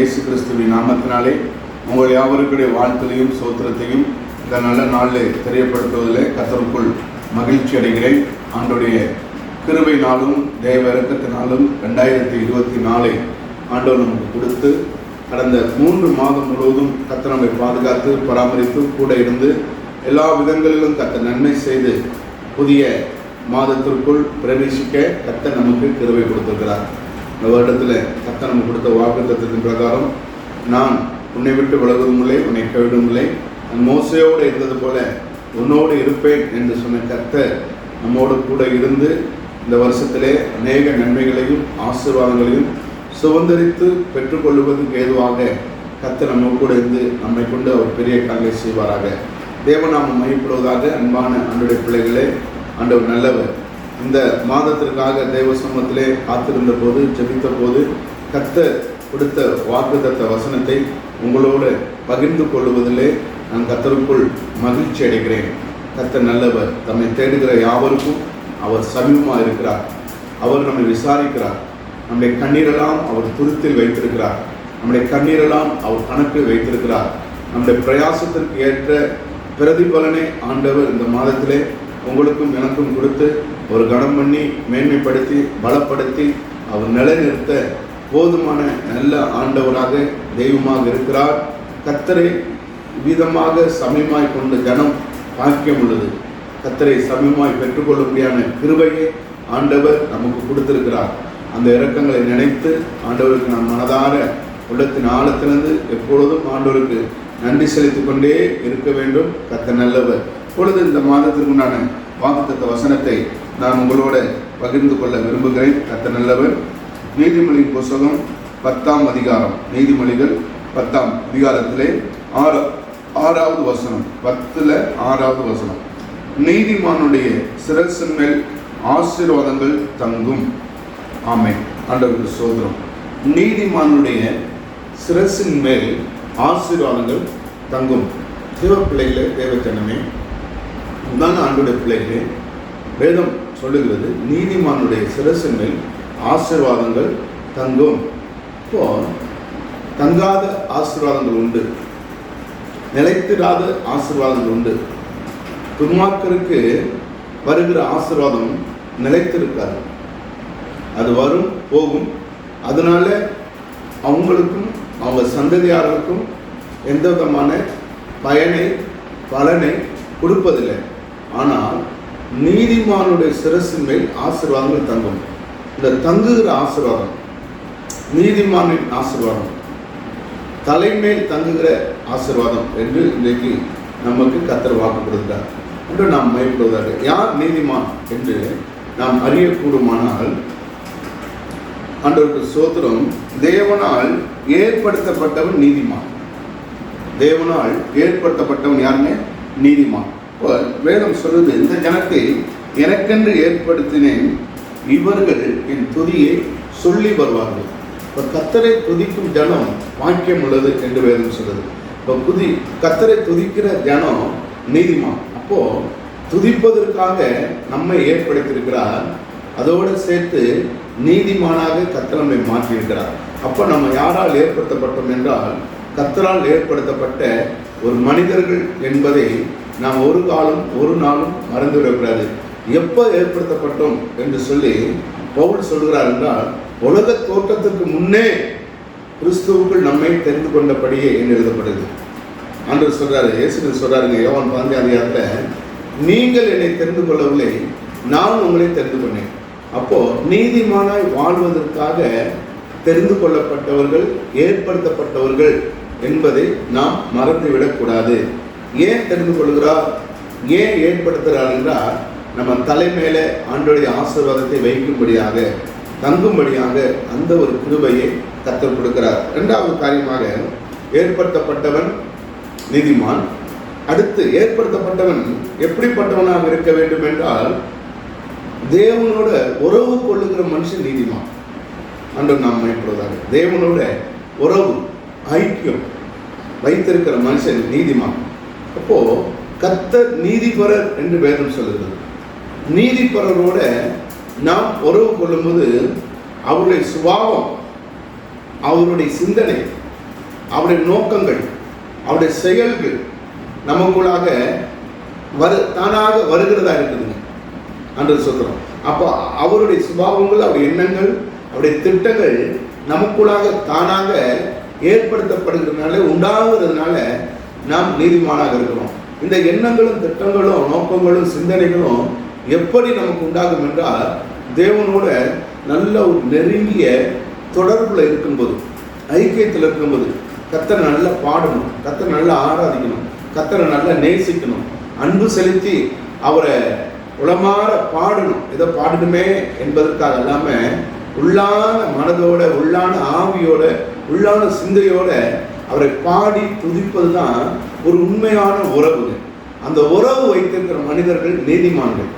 இயேசு கிறிஸ்துவின் நாமத்தினாலே உங்கள் யாவருக்குடைய வாழ்த்துலையும் சோத்திரத்தையும் இந்த நல்ல நாளில் தெரியப்படுத்துவதில் கத்தருக்குள் மகிழ்ச்சி அடைகிறேன். ஆண்டுடைய கிருபை நாளும் தேவ இறக்கத்தினாலும் ரெண்டாயிரத்தி இருபத்தி நாலை ஆண்டவர் நமக்கு கொடுத்து கடந்த மூன்று மாதம் முழுவதும் கத்த நம்மை பாதுகாத்து பராமரித்து கூட இருந்து எல்லா விதங்களிலும் கத்த நன்மை செய்து புதிய மாதத்திற்குள் பிரவேசிக்க கத்த நமக்கு கிருபை கொடுத்திருக்கிறார். இந்த வருடத்தில் கத்த நம்ம கொடுத்த வாக்குத்தத்தின் பிரகாரம் நான் உன்னை விட்டு விலகுவதும் இல்லை உன்னை கைவிடும் இல்லை நான் மோசையோடு இருந்தது போல உன்னோடு இருப்பேன் என்று சொன்ன கத்தை நம்மோடு கூட இருந்து இந்த வருஷத்திலே அநேக நன்மைகளையும் ஆசீர்வாதங்களையும் சுதந்திரித்து பெற்றுக்கொள்வதற்கு ஏதுவாக கத்தை நம்ம கூட இருந்து நம்மை கொண்டு அவர் பெரிய காலை செய்வாராக. தேவநாமம் மையப்படுவதாக அன்பான அன்றைய பிள்ளைகளே ஆண்டவர் நல்லவர். இந்த மாதத்திற்காக தேவ சமூகத்திலே காத்திருந்த போது ஜெபித்த போது கத்த கொடுத்த வாக்குத்தத்த வசனத்தை உங்களோடு பகிர்ந்து கொள்வதிலே நான் கத்தருக்குள் மகிழ்ச்சி அடைகிறேன். கத்த நல்லவர் தம்மை தேடுகிற யாவருக்கும் அவர் சமீபமாக இருக்கிறார். அவர் நம்மை விசாரிக்கிறார். நம்முடைய கண்ணீரெல்லாம் அவர் துருத்தில் வைத்திருக்கிறார். நம்முடைய கண்ணீரெல்லாம் அவர் கணக்கில் வைத்திருக்கிறார். நம்முடைய பிரயாசத்திற்கு ஏற்ற பிரதிபலனை ஆண்டவர் இந்த மாதத்திலே உங்களுக்கும் எனக்கும் கொடுத்து ஒரு கணம் பண்ணி மேன்மைப்படுத்தி பலப்படுத்தி அவர் நிலைநிறுத்த போதுமான நல்ல ஆண்டவராக தெய்வமாக இருக்கிறார். கத்தரை விதமாக சமயமாய் கொண்டு கனம் பாக்கியம் உள்ளது. கத்தரை சமயமாய் பெற்றுக்கொள்ளும்படியான கிருபையை ஆண்டவர் நமக்கு கொடுத்திருக்கிறார். அந்த இரக்கங்களை நினைத்து ஆண்டவருக்கு நாம் மனதார உள்ளத்தின் ஆழத்திலிருந்து எப்பொழுதும் ஆண்டவருக்கு நன்றி செலுத்திக் கொண்டே இருக்க வேண்டும். கத்த நல்லவர். இப்பொழுது இந்த மாதத்திற்குண்டான உண்டான வசனத்தை நான் உங்களோட பகிர்ந்து கொள்ள விரும்புகிறேன். கத்த நல்லவர். நீதிமொழியின் புஸ்தகம் பத்தாம் அதிகாரம். நீதிமொழிகள் பத்தாம் அதிகாரத்திலே ஆறு ஆறாவது வசனம். பத்தில் ஆறாவது வசனம். நீதிமானுடைய சிரசின் மேல் ஆசீர்வாதங்கள் தங்கும். ஆமை ஆண்டவருக்கு சோதனம் நீதிமானுடைய சிரசின் மேல் ஆசீர்வாதங்கள் தங்கும். தேவ பிள்ளைகளே தேவத்தனமே உதான ஆண்டுடைய பிள்ளைகளே வேதம் சொல்லுகிறது நீதிமானுடைய சிரசின் மேல் ஆசீர்வாதங்கள் தங்கும். இப்போ தங்காத ஆசீர்வாதங்கள் உண்டு. நிலைத்திராத ஆசீர்வாதங்கள் உண்டு. துன்மாக்கருக்கு வருகிற ஆசீர்வாதம் நிலைத்திருக்காது. அது வரும் போகும். அதனால அவங்களுக்கும் அவங்க சந்ததியாரருக்கும் எந்த விதமான பயனை பலனை கொடுப்பதில்லை. ஆனால் நீதிமானுடைய சிரசின் மேல் ஆசீர்வாதங்கள் தங்கும். இந்த தங்குகிற ஆசீர்வாதம் நீதிமானின் ஆசீர்வாதம் தலைமேல் தங்குகிற ஆசீர்வாதம் என்று இன்றைக்கு நமக்கு கத்தர் வாக்கு கொடுத்தார் என்று நாம் மயப்படுவதாக யார் நீதிமான் என்று நாம் அறியக்கூடுமானால் அன்றவருக்கு சோத்திரம் தேவனால் ஏற்படுத்தப்பட்டவன் நீதிமான். தேவனால் ஏற்படுத்தப்பட்டவன் யாருமே நீதிமான். வேதம் சொல்லுது இந்த ஜனத்தை எனக்கென்று ஏற்படுத்தினேன் இவர்கள் என் துதியை சொல்லி வருவார்கள். இப்போ கத்தரை துதிக்கும் ஜனம் வாக்கியம் உள்ளது என்று வேதம் சொல்லுது இப்போ புதி கத்தரை துதிக்கிற ஜனம் நீதிமான். அப்போது துதிப்பதற்காக நம்மை ஏற்படுத்தியிருக்கிறார். அதோடு சேர்த்து நீதிமானாக கத்தர் நம்மை மாற்றியிருக்கிறார். அப்போ நம்ம யாரால் ஏற்படுத்தப்பட்டோம் என்றால் கத்தரால் ஏற்படுத்தப்பட்ட ஒரு மனிதர்கள் என்பதை நாம் ஒரு காலம் ஒரு நாளும் மறந்துவிடக்கூடாது. எப்போ ஏற்படுத்தப்பட்டோம் என்று சொல்லி பவுல் சொல்கிறார் என்றால் உலக தோற்றத்துக்கு முன்னே கிறிஸ்துவுக்குள் நம்மை தெரிந்து கொண்டபடியே என்று எழுதப்படுது ஆண்டவர் சொல்கிறாரு இயேசு சொல்கிறாருங்க யோவான் பாந்தி அதிகாரத்தில் நீங்கள் என்னை தெரிந்து கொள்ளவில்லை நான் உங்களை தெரிந்து கொண்டேன். அப்போது நீதிமானாய் வாழ்வதற்காக தெரிந்து கொள்ளப்பட்டவர்கள் ஏற்படுத்தப்பட்டவர்கள் என்பதை நாம் மறந்துவிடக்கூடாது. ஏன் தெரிந்து கொள்கிறார்? ஏன் ஏற்படுத்துகிறார் என்றால் நம்ம தலைமையில ஆண்டோடைய ஆசீர்வாதத்தை வைக்கும்படியாக தங்கும்படியாக அந்த ஒரு கிருபையை கத்தல் கொடுக்கிறார். இரண்டாவது காரியமாக ஏற்படுத்தப்பட்டவன் நீதிமான். அடுத்து ஏற்படுத்தப்பட்டவன் எப்படிப்பட்டவனாக இருக்க வேண்டும் என்றால் தேவனோட உறவு கொள்ளுகிற மனுஷன் நீதிமான். அன்று நாம் மைப்படுவதாக தேவனோட உறவு ஐக்கியம் வைத்திருக்கிற மனுஷன் நீதிமான். அப்போ கத்தர் நீதிபரர் என்று வேதம் சொல்லுது நீதிபரரோட நாம் உறவு கொள்ளும்போது அவருடைய சுபாவம் அவருடைய சிந்தனை அவருடைய நோக்கங்கள் அவருடைய செயல்கள் நமக்குள்ளாக வரு தானாக வருகிறதா இருக்குதுங்க. அன்று சொல்கிறோம் அப்போ அவருடைய சுபாவங்கள் அவருடைய எண்ணங்கள் அவருடைய திட்டங்கள் நமக்குள்ளாக தானாக ஏற்படுத்தப்படுகிறதுனால உண்டாகிறதுனால நாம் நீதிமானாக இருக்கிறோம். இந்த எண்ணங்களும் திட்டங்களும் நோக்கங்களும் சிந்தனைகளும் எப்படி நமக்கு உண்டாகும் என்றால் தேவனோட நல்ல ஒரு நெருங்கிய தொடர்பில் இருக்கும்போது ஐக்கியத்தில் இருக்கும்போது கத்தரை நல்லா பாடணும் கத்தரை நல்லா ஆராதிக்கணும் கத்தரை நல்லா நேசிக்கணும் அன்பு செலுத்தி அவரை உளமாற பாடணும். இதை பாடணுமே என்பதற்காக இல்லாமல் உள்ளான மனதோட உள்ளான ஆவியோட உள்ளான சிந்தையோட அவரை பாடி துதிப்பது தான் ஒரு உண்மையான உறவு. அந்த உறவு வைத்திருக்கிற மனிதர்கள் நீதிமான்கள்.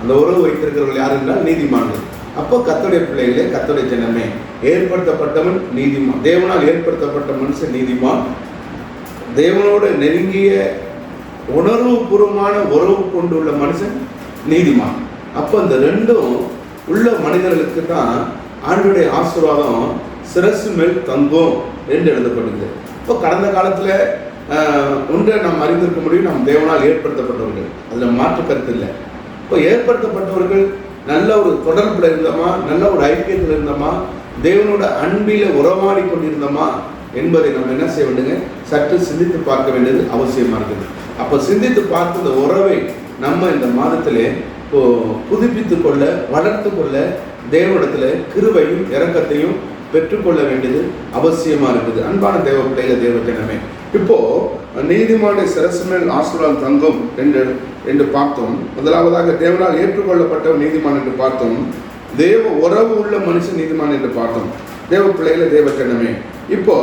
அந்த உறவு வைத்திருக்கிறவர்கள் யார் என்றால் நீதிமான்கள். அப்போ கத்தோடைய பிள்ளைகளே கத்தோடைய ஜனமே ஏற்படுத்தப்பட்டவன் நீதிமான். தேவனால் ஏற்படுத்தப்பட்ட மனுஷன் நீதிமான். தேவனோட நெருங்கிய உணர்வுபூர்வமான உறவு கொண்டுள்ள மனுஷன் நீதிமான். அப்போ இந்த ரெண்டும் உள்ள மனிதர்களுக்கு தான் ஆண்டுடைய ஆசீர்வாதம் சிரசு மேல் தங்கும் என்று எழுதப்படுகிறது. இப்போ கடந்த காலத்தில் ஒன்றை நாம் அறிந்திருக்க முடியும் நாம் தேவனால் ஏற்படுத்தப்பட்டவர்கள். அதில் மாற்று கருத்து இல்லை. இப்போ ஏற்படுத்தப்பட்டவர்கள் நல்ல ஒரு தொடர்பில் இருந்தோமா? நல்ல ஒரு ஐக்கியத்தில் இருந்தோமா? தேவனோட அன்பில் உறவாடி கொண்டிருந்தோமா? என்பதை நம்ம என்ன செய்ய வேண்டுங்க? சற்று சிந்தித்து பார்க்க வேண்டியது அவசியமாக இருக்குது. அப்போ சிந்தித்து பார்த்த இந்த உறவை நம்ம இந்த மாதத்திலே இப்போ புதுப்பித்து கொள்ள வளர்த்து கொள்ள தேவனிடத்தில் கிருவையும் இறக்கத்தையும் பெற்றுக்கொள்ள வேண்டியது அவசியமா இருக்குது. அன்பான தேவ பிள்ளைக தேவஜனமே இப்போ நீதிமான சிரசு ஆசுரால் தங்கும் என்று என்று பார்த்தோம். முதலாவதாக தேவனால் ஏற்றுக்கொள்ளப்பட்ட நீதிமான் என்று பார்த்தோம். தேவ உறவு உள்ள மனுஷன் நீதிமான் என்று பார்த்தோம். தேவ பிள்ளைகள தேவஜனமே இப்போ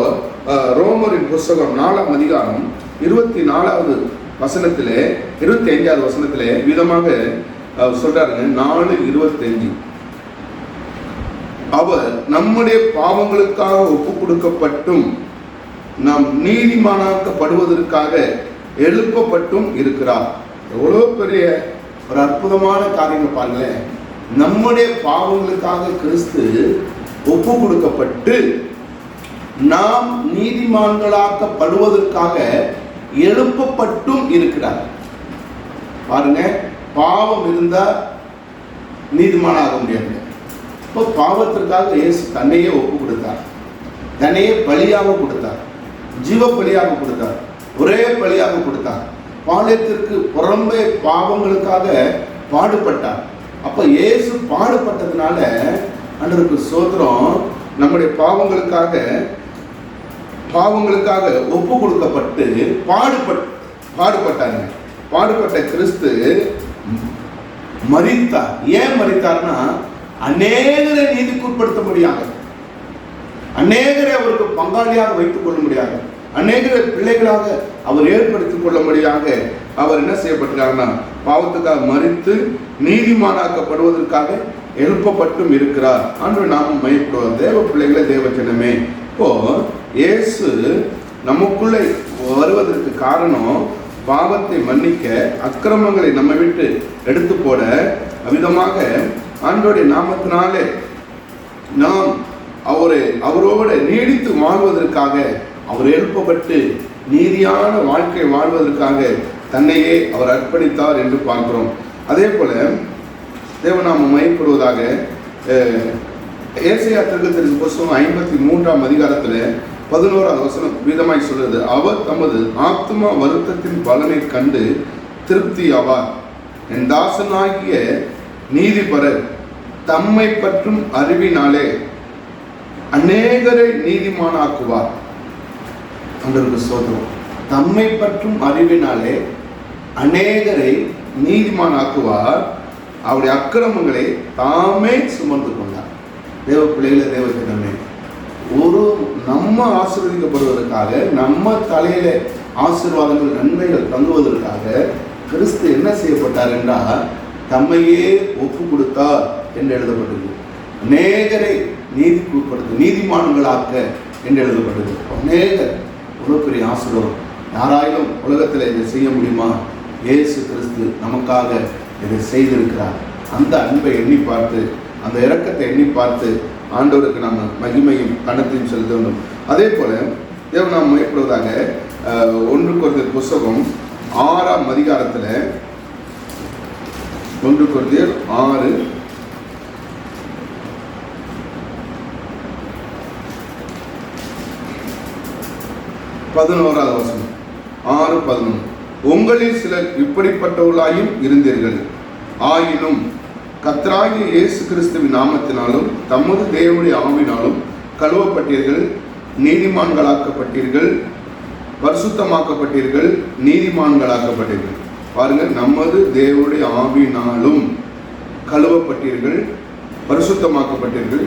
ரோமரின் புஸ்தகம் நாலாம் அதிகாரம் இருபத்தி நாலாவது வசனத்திலே இருபத்தி ஐந்தாவது வசனத்திலே விதமாக சொல்றாருங்க நாலு இருபத்தஞ்சு அவர் நம்முடைய பாவங்களுக்காக ஒப்பு கொடுக்கப்பட்டும் நாம் நீதிமானாக்கப்படுவதற்காக எழுப்பப்பட்டும் இருக்கிறார். எவ்வளோ பெரிய ஒரு அற்புதமான காரியங்கள் பாருங்களேன். நம்முடைய பாவங்களுக்காக கிறிஸ்து ஒப்பு கொடுக்கப்பட்டு நாம் நீதிமான்களாக்கப்படுவதற்காக எழுப்பப்பட்டும் இருக்கிறார். பாருங்க பாவம் இருந்தால் நீதிமானாக முடியாது. இப்போ பாவத்திற்காக இயேசு தன்னையே ஒப்பு கொடுத்தார் தன்னையே பலியாக கொடுத்தார். ஜீவ பலியாக கொடுத்தார். ஒரே பலியாக கொடுத்தார். பாளையத்திற்கு புறம்பே பாவங்களுக்காக பாடுபட்டார். அப்போ இயேசு பாடுபட்டதுனால அன்றருக்கு சோதரம் நம்முடைய பாவங்களுக்காக பாவங்களுக்காக ஒப்பு கொடுக்கப்பட்டு பாடுபட் பாடுபட்டாங்க பாடுபட்ட கிறிஸ்து மரித்தார். ஏன் மறித்தார்னா அநேகரை நீதிக்குட்படுத்த முடியாது அநேகரை அவருக்கு பங்காளியாக வைத்துக் கொள்ள முடியாது அநேகரை பிள்ளைகளாக அவர் ஏற்படுத்திக் கொள்ள முடியாத அவர் என்ன செய்யப்பட்டிருக்காருன்னா பாவத்துக்காக மறித்து நீதிமானாக்கப்படுவதற்காக எழுப்பப்பட்டும் இருக்கிறார். அன்று நாம் மயப்படுவோம். தேவ பிள்ளைகளை தேவச்சனமே இப்போ இயேசு நமக்குள்ளே வருவதற்கு காரணம் பாவத்தை மன்னிக்க அக்கிரமங்களை நம்ம விட்டு எடுத்து போட அவ்விதமாக ஆண்டோடைய நாமத்தினாலே நாம் அவரை அவரோட நீடித்து வாழ்வதற்காக அவர் எழுப்பப்பட்டு நீதியான வாழ்க்கை வாழ்வதற்காக தன்னையே அவர் அர்ப்பணித்தார் என்று பார்க்கிறோம். அதே போல தேவநாம மயப்படுவதாக அஹ், ஏசாயா திருக்கத்திற்கு புஸ்தகம் ஐம்பத்தி மூன்றாம் அதிகாரத்தில் பதினோராவது வசனம் விதமாய் சொல்றது அவர் தமது ஆத்மா வருத்தத்தின் பலனை கண்டு திருப்தி ஆவார் என் தாசனாகிய நீதிபரர் தம்மை பற்றும் அறிவினாலே அநேகரை நீதிமானாக்குவார். அன்றருக்கு சோதரம் தம்மை பற்றும் அறிவினாலே அநேகரை நீதிமானாக்குவார். அவருடைய அக்கிரமங்களை தாமே சுமந்து கொண்டார். தேவ பிள்ளைகள தேவத்தினமே ஒரு நம்ம ஆசீர்வதிக்கப்படுவதற்காக நம்ம தலையில ஆசீர்வாதங்கள் நன்மைகள் தங்குவதற்காக கிறிஸ்து என்ன செய்யப்பட்டார் என்றால் தம்மையே ஒப்பு கொடுத்தார் என்று எழுதப்பட்டது. அநேகரை நீதிக்கு உட்படுத்த நீதிமான்களாக்க என்று எழுதப்பட்டது. அநேகர் இவ்வளோ பெரிய ஆசீர்வாதம் யாராயிலும் உலகத்தில் இதை செய்ய முடியுமா? இயேசு கிறிஸ்து நமக்காக இதை செய்திருக்கிறார். அந்த அன்பை எண்ணி பார்த்து அந்த இறக்கத்தை எண்ணி பார்த்து ஆண்டவருக்கு நம்ம மகிமையும் கணத்தையும் செலுத்த வேண்டும். அதே போல தேவ நாம் மயப்படுவதாக ஒன்று குறைந்த புஸ்தகம் ஆறாம் அதிகாரத்தில் ஒன்று குருதியர் ஆறு. பதினோராவது வசனம். ஆறு பதினொன்று. உங்களில் சிலர் இப்படிப்பட்டவர்களாயும் இருந்தீர்கள். ஆயினும் கர்த்தராகிய இயேசு கிறிஸ்துவின் நாமத்தினாலும் தமது தேவனுடைய ஆவினாலும் கழுவப்பட்டீர்கள் நீதிமான்களாக்கப்பட்டீர்கள் பரிசுத்தமாக்கப்பட்டீர்கள் நீதிமான்களாக்கப்பட்டீர்கள். பாருங்க நமது தேவனுடைய ஆவினாலும் கழுவப்பட்டீர்கள் பரிசுத்தமாக்கப்பட்டீர்கள்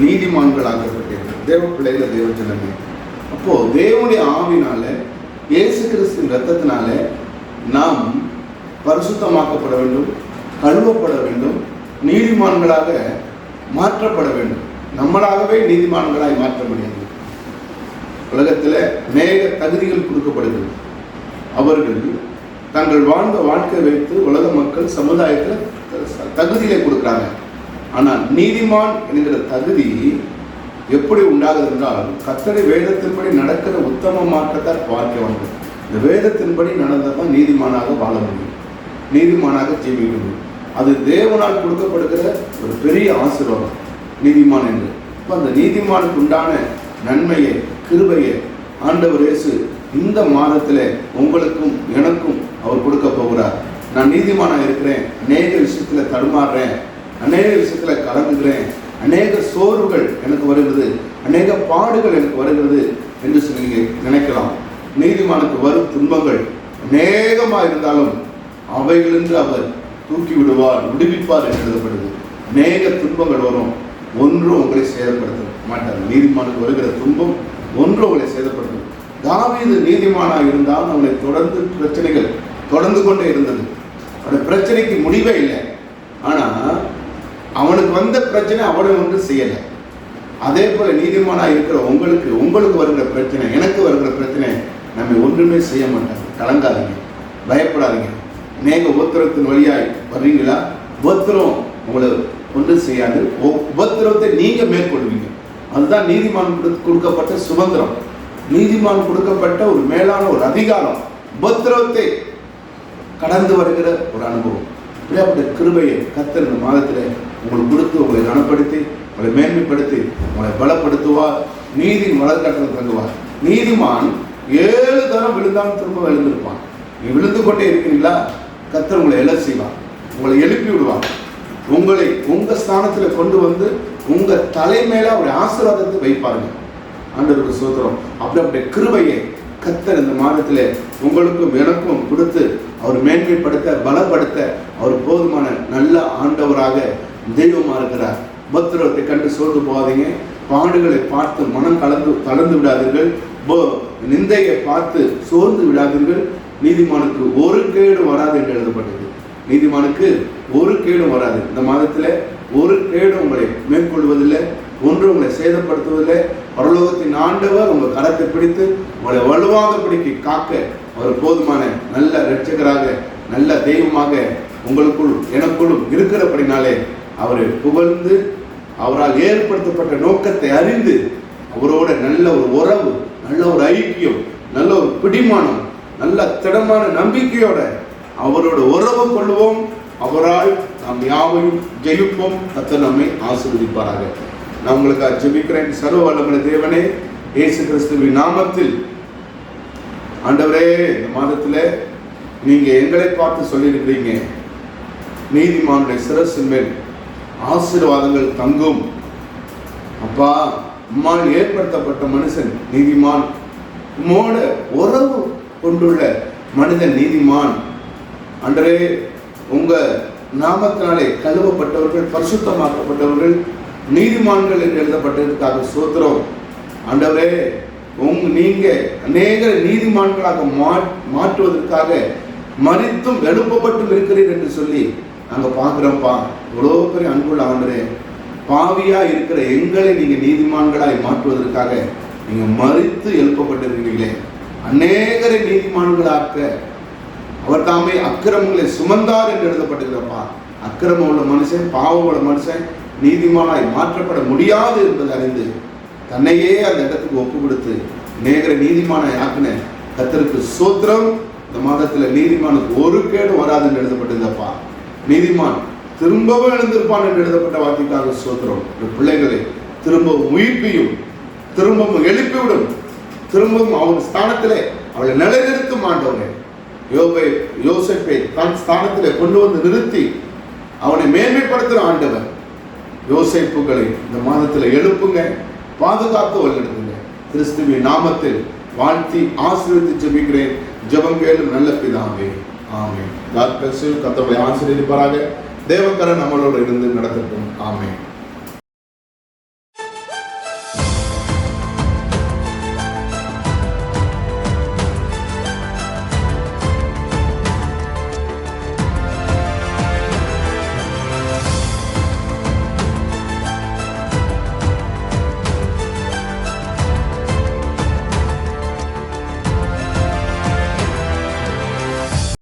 நீதிமான்களாக்கப்பட்டீர்கள். தேவ பிள்ளைகள் தேவ ஜனமே. அப்போ தேவனுடைய ஆவினால இயேசு கிறிஸ்துவின் ரத்தத்தினால நாம் பரிசுத்தமாக்கப்பட வேண்டும் கழுவப்பட வேண்டும் நீதிமான்களாக மாற்றப்பட வேண்டும். நம்மளாகவே நீதிமான்களாய் மாற்ற முடியாது. உலகத்தில் மேக தகுதிகள் கொடுக்கப்படுகிறது. அவர்கள் தங்கள் வாழ்ந்த வாழ்க்கை வைத்து உலக மக்கள் சமுதாயத்தில் தகுதியை கொடுக்குறாங்க. ஆனால் நீதிமான் என்கிற தகுதி எப்படி உண்டாகுது என்றால் கத்தடி வேதத்தின்படி நடக்கிற உத்தம மாற்றத்தால் வாழ்க்கை வந்து இந்த வேதத்தின்படி நடந்தால் தான் நீதிமானாக வாழ முடியும். நீதிமானாக ஜீவிக்க முடியும். அது தேவனால் கொடுக்கப்படுகிற ஒரு பெரிய ஆசீர்வாதம். நீதிமான் என்று. இப்போ அந்த நீதிமானுக்கு உண்டான நன்மையை கிருபையை ஆண்டவர் இயேசு இந்த மாதத்தில் உங்களுக்கும் எனக்கும் அவர் கொடுக்க போகிறார். நான் நீதிமானம் இருக்கிறேன். அநேக விஷயத்தில் தடுமாறுறேன். அநேக விஷயத்தில் கலந்துகிறேன் அநேக சோர்வுகள் எனக்கு வருகிறது. அநேக பாடுகள் எனக்கு வருகிறது என்று சொல்லி நீங்கள் நினைக்கலாம். நீதிமானுக்கு வரும் துன்பங்கள் அநேகமாக இருந்தாலும் அவைகளின்று அவர் தூக்கி விடுவார் விடுவிப்பார் என்று எழுதப்படுது. அநேக துன்பங்கள் வரும். ஒன்றும் உங்களை சேதப்படுத்த மாட்டார். நீதிமானுக்கு வருகிற துன்பம் ஒன்று உங்களை சேதப்படுத்தும். தாவீது நீதிமானாக இருந்தால் அவனை தொடர்ந்து பிரச்சனைகள் தொடர்ந்து கொண்டே இருந்தது. அவனுடைய பிரச்சனைக்கு முடிவே இல்லை. ஆனால் அவனுக்கு வந்த பிரச்சனை அவனை ஒன்றும் செய்யலை. அதே போல நீதிமானாக இருக்கிற உங்களுக்கு உங்களுக்கு வருகிற பிரச்சனை எனக்கு வருகிற பிரச்சனை நம்ம ஒன்றுமே செய்ய மாட்டாங்க. கலங்காதீங்க. பயப்படாதீங்க. அநேக உபத்திரத்தின் வழியாய் வர்றீங்களா? உபத்திரம் உங்களை ஒன்றும் செய்யாது. உபத்திரத்தை நீங்கள் மேற்கொள்வீங்க. அதுதான் நீதிமான் கொடுக்கப்பட்ட சுதந்திரம். நீதிமான் கொடுக்கப்பட்ட ஒரு மேலான ஒரு அதிகாரம். உபத்திரத்தை கடந்து வருகிற ஒரு அனுபவம். இப்படியாப்பட்ட கிருபையை கத்தர் இந்த மாதத்தில் உங்களுக்கு கொடுத்து உங்களை கனப்படுத்தி உங்களை மேன்மைப்படுத்தி உங்களை பலப்படுத்துவார். நீதியின் வளர்க்கட்டத்தில் தங்குவார். நீதிமான் ஏழு தரம் விழுந்தாலும் திரும்ப எழுந்திருப்பான். நீ விழுந்து கொண்டே இருக்கிறீங்களா? கத்தர் உங்களை எழ செய்வார். உங்களை எழுப்பி விடுவார். உங்களை உங்கள் ஸ்தானத்தில் கொண்டு வந்து உங்கள் தலை மேல ஒரு ஆசீர்வாதத்தை வைப்பாருங்க. ஆண்டவருக்கு சோதரம் அப்படி அப்படியே கிருபையை கத்தர் இந்த மாதத்தில் உங்களுக்கும் எனக்கும் கொடுத்து அவர் மேன்மைப்படுத்த பலப்படுத்த அவர் போதுமான நல்ல ஆண்டவராக தெய்வமாக இருக்கிறார். உபத்திரவத்தை கண்டு சோர்ந்து போகாதீங்க. பாடுகளை பார்த்து மனம் கலந்து தளர்ந்து விடாதீர்கள். போ- நிந்தையை பார்த்து சோர்ந்து விடாதீர்கள். நீதிமானுக்கு ஒரு கேடு வராது என்று எழுதப்பட்டது. நீதிமானுக்கு ஒரு கேடும் வராது. இந்த மாதத்தில் ஒரு கேடும் உங்களை மேற்கொள்வதில்லை. ஒன்று உங்களை சேதப்படுத்துவதில்லை. பரலோகத்தின் ஆண்டவர் உங்கள் கரத்தை பிடித்து உங்களை வலுவாக பிடிக்க காக்க அவர் போதுமான நல்ல இரட்சகராக நல்ல தெய்வமாக உங்களுக்குள் எனக்குள்ளும் இருக்கிறபடினாலே அவர் புகழ்ந்து அவரால் ஏற்படுத்தப்பட்ட நோக்கத்தை அறிந்து அவரோட நல்ல ஒரு உறவு நல்ல ஒரு ஐக்கியம் நல்ல ஒரு பிடிமானம் நல்ல திடமான நம்பிக்கையோட அவரோட உறவு கொள்வோம். அவரால் நாம் யாவையும் ஜெயிப்போம். கத்த நம்மை ஆசீர்வதிப்பாராக. நான் உங்களுக்கு ஜெபிக்கிறேன். சர்வ வல்லமுள்ள தேவனே இயேசு கிறிஸ்துவின் நாமத்தில். ஆண்டவரே இந்த மாதத்தில் நீங்க எங்களை பார்த்து சொல்லியிருக்கிறீங்க. நீதிமானுடைய சிரசின் மேல் ஆசீர்வாதங்கள் தங்கும். அப்பா உம்மால் ஏற்படுத்தப்பட்ட மனுஷன் நீதிமான். உம்மோட உறவு கொண்டுள்ள மனிதன் நீதிமான். அன்றே உங்க நாமத்தினாலே கழுவப்பட்டவர்கள் பரிசுத்தமாக்கப்பட்டவர்கள் நீதிமான்கள் என்று எழுதப்பட்டதற்காக சோத்திரம். ஆண்டவரே உங் நீங்க அநேக நீதிமான்களாக மா- மாற்றுவதற்காக மறித்தும் எழுப்பப்பட்டும் இருக்கிறீர் என்று சொல்லி நாங்கள் பார்க்குறோம்ப்பா. இவ்வளோ பெரிய அன்புள்ள ஆண்டரே பாவியா இருக்கிற எங்களை நீங்க நீதிமான்களாய் மாற்றுவதற்காக நீங்க மறித்து எழுப்பப்பட்டிருக்கிறீங்களே அநேகரை நீதிமான்களாக்க அவர் தாமே அக்கிரமங்களை சுமந்தார் என்று எழுதப்பட்டிருக்கிறப்பா. அக்கிரமம் உள்ள மனுஷன் பாவம் உள்ள மனுஷன் நீதிமானாய் மாற்றப்பட முடியாது என்பதை அறிந்து தன்னையே அந்த இடத்துக்கு ஒப்பு கொடுத்து நேகர நீதிமானாய் ஆக்கின கத்தருக்கு சோத்திரம். இந்த மாதத்தில் நீதிமானுக்கு ஒரு கேடு வராதுன்னு எழுதப்பட்டிருந்தப்பா. நீதிமான் திரும்பவும் எழுந்திருப்பான் என்று எழுதப்பட்ட வார்த்தைக்காக சோத்திரம். பிள்ளைகளை திரும்பவும் உயிர்ப்பியும் திரும்பவும் எழுப்பிவிடும். திரும்பவும் அவன் ஸ்தானத்திலே அவளை நிலைநிறுத்தும் ஆண்டவனே யோபை யோசப்பை தன் ஸ்தானத்திலே கொண்டு வந்து நிறுத்தி அவனை மேன்மைப்படுத்துகிற ஆண்டவன் யோசிப்புகளை இந்த மாதத்தில் எழுப்புங்க பாதுகாத்து வழிநடத்துங்க. கிறிஸ்துவின் நாமத்தில் வாழ்த்தி ஆசீர்வதித்து ஜெபிக்கிறேன். ஜெபம் கேளும் நல்ல பிதாவே. ஆமே காட் பிளஸ் யூ ஆசீர்வதிப்பாராக. தேவக்கரன் நம்மளோடு இருந்து நடத்தட்டும். ஆமென்.